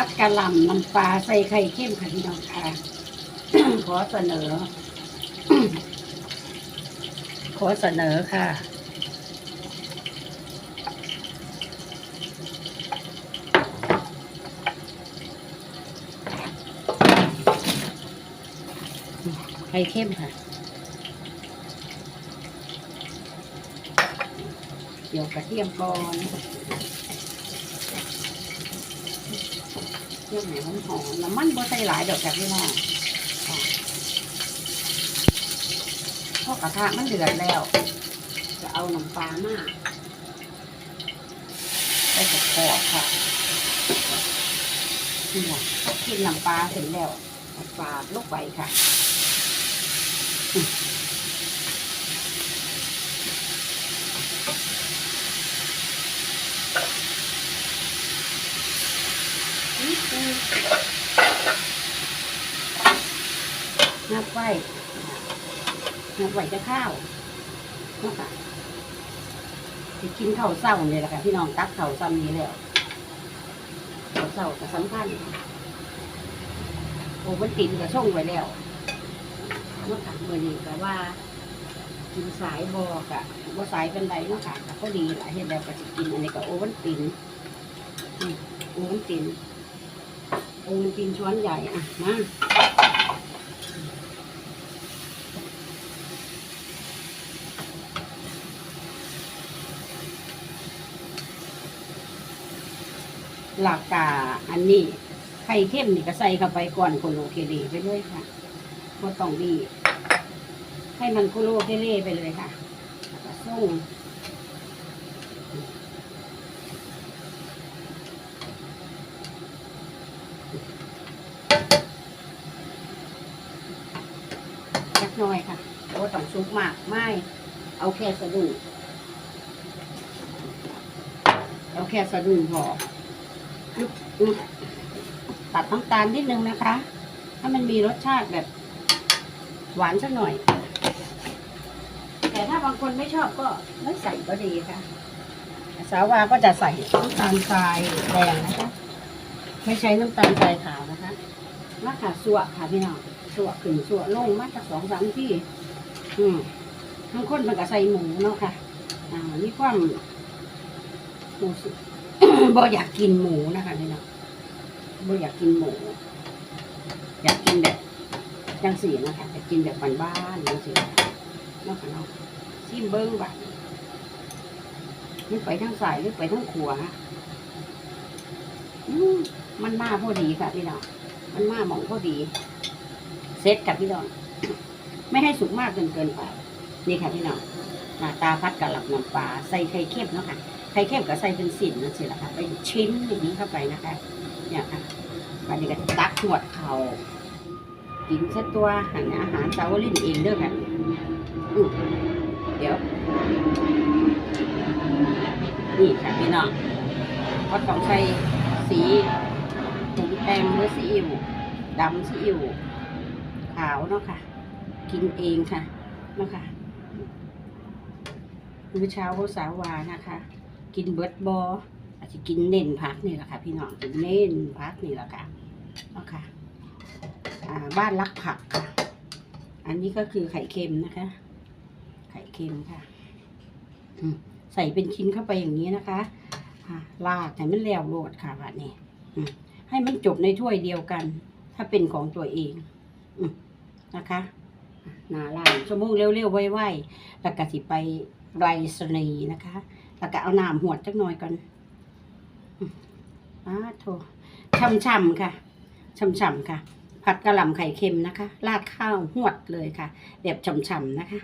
พัดกะหล่ำน้ำปลาใส่ไข่เข้มค่ะพี่น้องค่ะ ขอเสนอ ขอเสนอค่ะไข่เข้มค่ะ เดี๋ยวกระเทียมก่อน เทียมไหนหอมหอมน้ำมันบ่ใส่หลายดอกจากพี่น้องค่ะพอกระทะมันเดือดแล้ว จะเอาน้ำปลามาไปกระกอค่ะนี่ค่ะพอกินน้ำปลาเสร็จแล้วน้ำปลาลงไปค่ะ นับไว้นับไว้จะข้าวเนาะค่ะจะกินข้าวเศร้าเนี่ยแหละค่ะพี่น้องตักข้าวซ้ำนี้แล้วข้าวเศร้าก็สำคัญโอ้มันติดกับช่องไว้แล้วเนาะค่ะเมื่อนี้ก็ว่ากินสายบอกอะว่าสายเป็นไรเนาะค่ะก็ดีหลายเห็นแล้วก็จะกินอันนี้ก็โอวันตินอืมโอวันตินโอวันตินช้อนใหญ่อะมา หลักกาอันนี้ไข่เข้มนี่ก็ใส่เข้าไปก่อนโคโลเคเลไปด้วยค่ะก็ต้องดี ให้มันโคโลเคเลไปเลยค่ะแล้วก็ส่งจักน่อยค่ะโอ้ต้องซุกมากไม่เอาแค่สะดุ้งเอาแค่สะดุ้งพออึ๊บอึ๊บ ตัดน้ำตาลนิดนึงนะคะให้มันมีรสชาติแบบหวานสักหน่อย แต่ถ้าบางคนไม่ชอบก็ไม่ใส่ก็ดีค่ะสาวาก็จะใส่น้ำตาลทรายแดงนะคะ ไม่ใช้น้ำตาลทรายขาวนะคะมาค่ะสัวค่ะพี่น้องสัวขึ้นสัวลงมาจากสองสามที่อืมทั้งคนมันก็ใส่หมูเนาะค่ะ อ่ามีความหมูสุ บ่อยากกินหมูนะคะพี่น้องบ่อยากกินหมู อยากกินแบบจังสีนะคะจะกินแบบบ้านๆจังสีนอกจากนอกซิมเบิ้งแบบนี่ไปทั้งสายหรือไปทั้งขัวมันมาพอดีค่ะพี่น้องมันมาหมองพอดีเซตกับพี่น้องไม่ให้สุกมากจนเกินไปนี่ค่ะพี่น้องหน้าตาพัดกับหลับน้ำปลาใส่ไข่เค็มเนาะค่ะ ไข่เค็มกับใส่เป็นสินนั่นสิละค่ะเป็นชิ้นอย่างนี้เข้าไปนะคะเนี่ยค่ะวันนี้ก็ตักหวดเขากินสักตัวหันอาหารสาวลินเองเด้อค่ะอืมเดี๋ยว นี่ค่ะพี่น้องก็ต้องใช้สีผงแดงหรือซีอิ๊วดำซีอิ๊วขาวเนาะค่ะ กินเองค่ะเนาะค่ะมื้อเช้าสาวานะคะ กินเบิร์ดบออาจจะกินเน้นพักนี่แหละค่ะ พี่น้องกินเน้นพักนี่แหละค่ะเนาะค่ะบ้านรักผักค่ะ อันนี้ก็คือไข่เค็มนะคะ ไข่เค็มค่ะใส่เป็นชิ้นเข้าไปอย่างนี้นะคะลากให้มันแล้วโรดค่ะแบบนี้ให้มันจบในถ้วยเดียวกัน ถ้าเป็นของตัวเองนะคะนาลาชั่วโมงเร็วๆไวๆแล้วก็สิไปไรสนีนะคะ แล้วก็เอาน้ำหวดจักหน่อยก่อนอ้าโถช่ำๆค่ะช่ำๆค่ะ ผัดกระหล่ำไข่เค็มนะคะ ราดข้าวหวดเลยค่ะ แบบฉ่ำๆนะคะ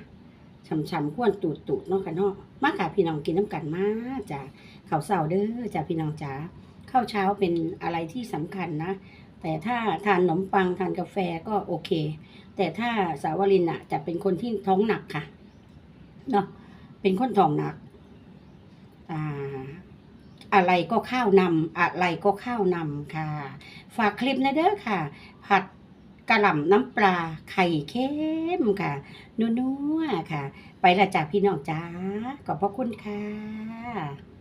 ฉ่ำๆข้วนตูดๆนาะค่ะเนาะมาค่ะพี่น้องกินน้ำกันมาจ้ะข้าวเสาเด้อจ้ะพี่น้องจ๋าข้าวเช้าเป็นอะไรที่สำคัญนะ แต่ถ้าทานขนมปังทานกาแฟก็โอเค แต่ถ้าสาวรินอะจะเป็นคนที่ท้องหนักค่ะเนาะเป็นคนท้องหนัก อ่าอะไรก็ข้าวนำอะไรก็ข้าวนำค่ะ ฝากคลิปนะเด้อค่ะ ผัดกระหล่ำน้ำปลาไข่เค็มค่ะนัวๆค่ะ ไปละจากพี่น้องจ้าขอบพระคุณค่ะ